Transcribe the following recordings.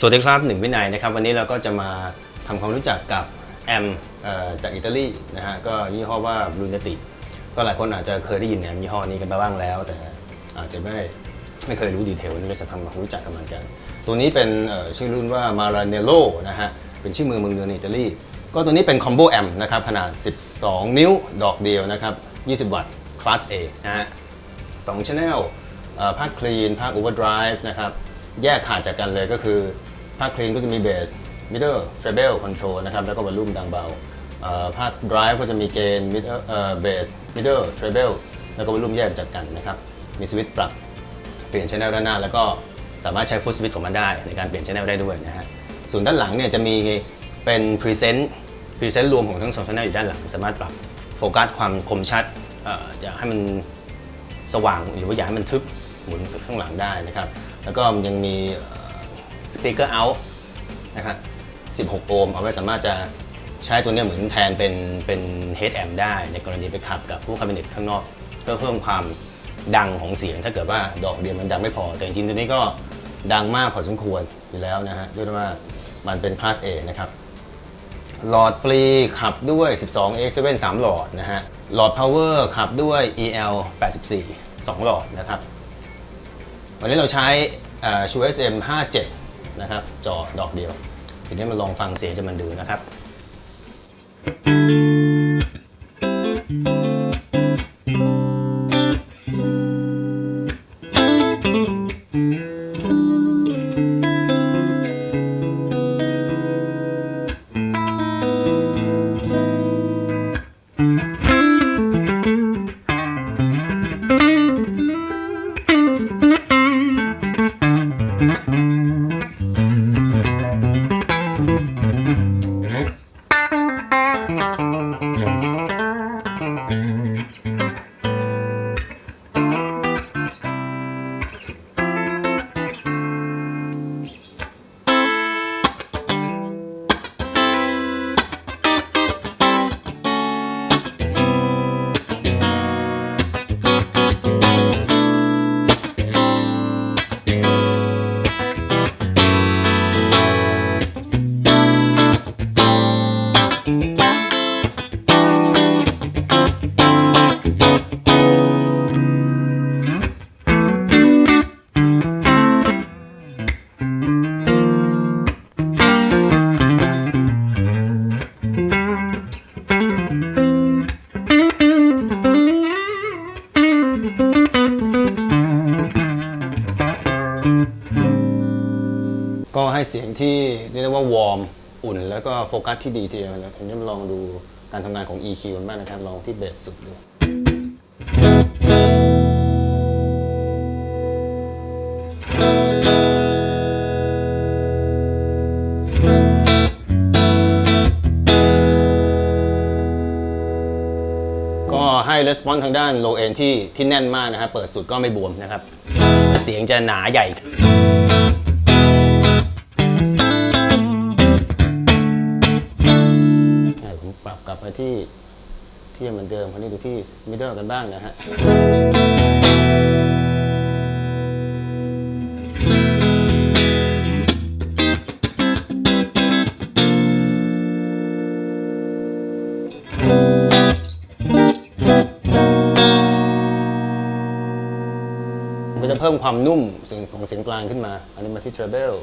สวัสดีครับหนึ่งวินัยนะครับวันนี้เราก็จะมาทำความรู้จักกับแอมจากอิตาลีนะฮะก็ยี่ห้อว่าบรูเนติก็หลายคนอาจจะเคยได้ยินแอมยี่ห้อนี้กันบ้างแล้ว แต่อาจจะไม่ไม่เคยรู้ดีเทลวันนี้ก็จะทำความรู้จักกับมันกัน ตัวนี้เป็นชื่อรุ่นว่า Maranello นะฮะเป็นชื่อเมืองเมืองเดือนในอิตาลีก็ตัวนี้เป็นคอมโบแอมนะครับขนาด 12 นิ้วดอกเดียวนะครับ20 วัตต์คลาส A นะฮะสองชแนลภาคคลีนภาค Overdrive นะครับแยกขาดจากกันเลยก็คือ ภาคคลีนก็จะมีเบส middle treble control นะครับแล้วก็วอลลุ่มดังเบาภาค drive ก็จะมีเกณฑ์ middle เอ่อ bass middle treble แล้วก็วอลลุ่มแยกจากกันนะครับมีสวิตช์ปรับเปลี่ยนชแนลด้านหน้า แล้วก็สามารถใช้ฟุตสวิตช์ของมันได้ในการเปลี่ยนชแนลได้ด้วยนะฮะส่วนด้านหลังเนี่ยจะมีเป็น present present รวมของทั้งสองชแนลอยู่ด้านหลัง สามารถปรับโฟกัสความคมชัดเอ่ออยากให้มันสว่างหรือว่าอยากให้มันทึบหมุนข้างหลังได้นะครับ แล้วก็ยังมี สปีกเกอร์เอาท์นะครับ16 โอห์มเอาไว้สามารถจะใช้ตัวนี้เหมือนแทนเป็นเป็นเฮดแอมได้ในกรณีไปขับกับพวกคาบิเนตข้างนอก เพื่อเพิ่มความดังของเสียง ถ้าเกิดว่าดอกเดียวมันดังไม่พอ แต่จริงๆตัวนี้ก็ดังมากพอสมควรอยู่แล้วนะฮะด้วยว่ามันเป็นคลาส A นะครับหลอดปลีขับด้วย 12 X7 3 หลอดนะฮะ หลอด power ขับด้วย EL 84 2 หลอดนะครับ วันนี้เราใช้ชู SM 57 นะครับจอดอกเดียวทีนี้มาลองฟังเสียงจะมันดูนะครับ ก็ให้เสียงที่เรียกได้ว่าวอร์มอุ่น แล้วก็โฟกัสที่ดีทีเดียวนะผมจะมาลองดูการทำงานของ EQ กันบ้างนะครับ ลองที่เบสสุดดู ก็ให้レスปอนทางด้าน low end ที่ที่แน่นมากนะครับ เปิดสุดก็ไม่บวมนะครับ เสียงจะหนาใหญ่ บกลับมาที่ที่เหมือนเดิมคราวนี้ดูที่มิดเดิลกันบ้างนะฮะมันจะเพิ่มความนุ่มสียงของเสียงกลางขึ้นมา อันนี้มาที่ treble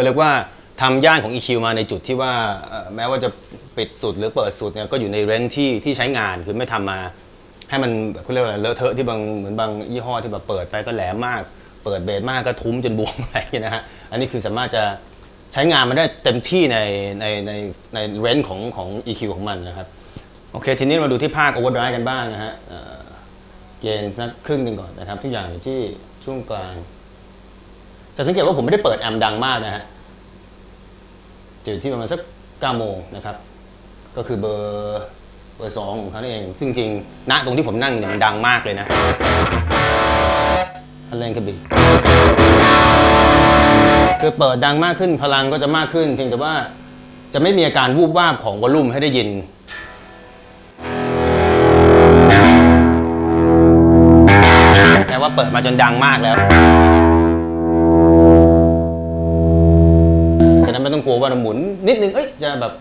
ก็เรียกว่าทำย่านของ EQ มาในจุดที่ว่าเอ่อแม้ว่าจะปิดสุดหรือเปิดสุดเนี่ยก็อยู่ในเรนจ์ที่ที่ใช้งานคือไม่ทำมา ให้มันแบบเขาเรียกว่าอะไรเลอะเทอะที่บางเหมือนบางยี่ห้อที่แบบเปิดไปก็แหลมมาก เปิดเบสมากก็ทุ้มจนบวม อะไรอย่างเงี้ยนะฮะอันนี้คือสามารถจะใช้งานมันได้เต็มที่ในในในในเรนจ์ของของ EQ ของมันนะครับ โอเค ทีนี้มาดูที่ภาค Overdrive กันบ้างนะฮะเอ่อเกณฑ์สักครึ่งหนึ่งก่อนนะครับทุกอย่างอยู่ที่ช่วงกลาง จะสังเกตว่าผมไม่ได้เปิดแอมดังมากนะฮะจะอยู่ที่ประมาณสัก9โมงนะครับ ก็คือเบอร์เบอร์สองของเขาเอง ซึ่งจริงณตรงที่ผมนั่งเนี่ยมันดังมากเลยนะอันแรงกระบี่คือเปิดดังมากขึ้นพลังก็จะมากขึ้น เพียงแต่ว่าจะไม่มีอาการวูบวาบของวอลลุ่มให้ได้ยินแม้ว่าเปิดมาจนดังมากแล้ว ต้องกลัวว่าเราหมุนนิดนึงเอ้ยจะแบบ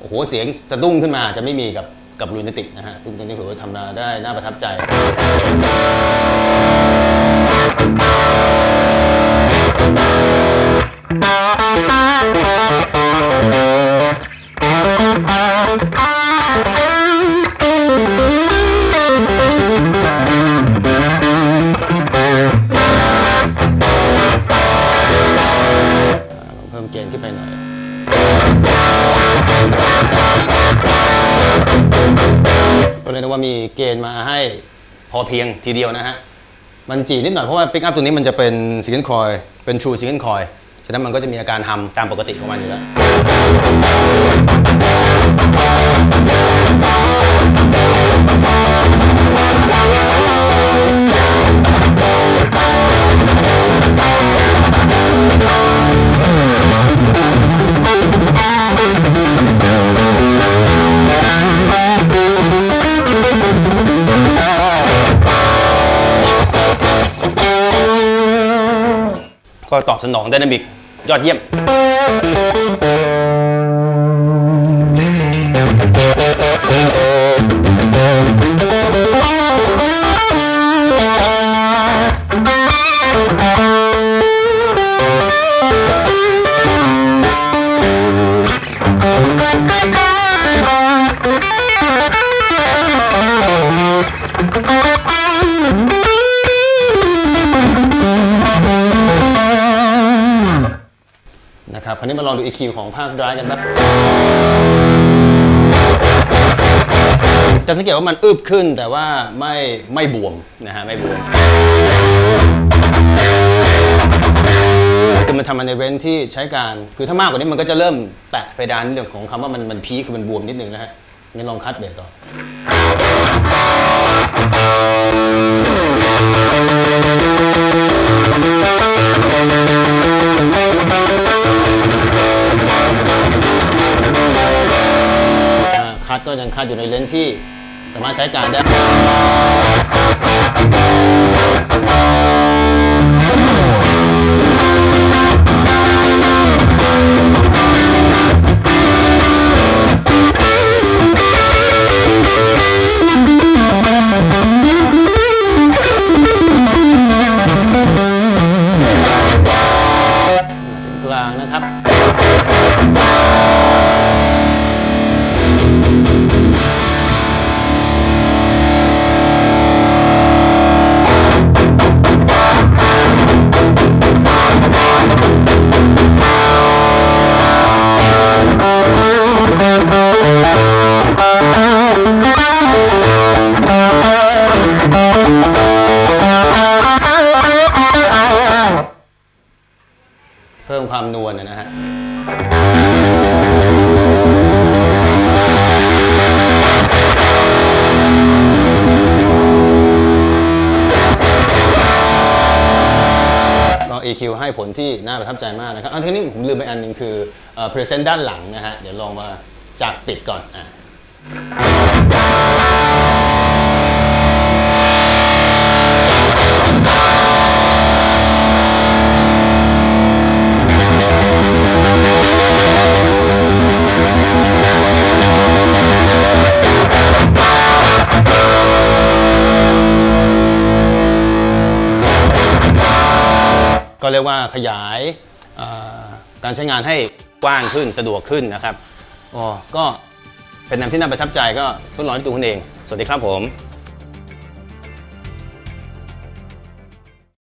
โอ้โหเสียงสะดุ้งขึ้นมาจะไม่มีกับกับลูนิติกนะฮะซึ่งตรงนี้ผมว่าทำมาได้น่าประทับใจ ก็เลยนะว่ามีเกณฑ์มาให้พอเพียงทีเดียวนะฮะ มันจีนิดหน่อยเพราะว่าปิกอัพตัวนี้มันจะเป็นซิงเกิลคอยเป็น True Single Coil ฉะนั้นมันก็จะมีอาการฮัมตามปกติของมันอยู่แล้ว ก็ตอบสนองไดนามิกยอดเยี่ยม นะครับคราวนี้มาลองดู EQ ของภาคร้ายกันบ้างจะสังเกตว่ามันอึบขึ้นแต่ว่าไม่ไม่บวมนะฮะไม่บวมคือมันทำมาในเว้นที่ใช้การคือถ้ามากกว่านี้มันก็จะเริ่มแตะเพดานเรื่องของคำว่ามันมันพีคคือมันบวมนิดนึงนะฮะงั้นลองคัดเบสต่อ คัดก็ยังคัดอยู่ในเลนส์ที่สามารถใช้การได้ ก็ EQ ให้ผลที่น่าประทับใจมากนะครับอันทีนี้ผมลืมไปอันหนึงคือเอ่อ present ด้านหลังนะฮะเดี๋ยวลองมาจากปิดก่อนอะ ก็เรียกว่าขยายการใช้งานให้กว้างขึ้นสะดวกขึ้นนะครับอ๋อก็เป็นน้ำที่น่าประทับใจก็ทดลองด้วยตัวคุณเอง สวัสดีครับผม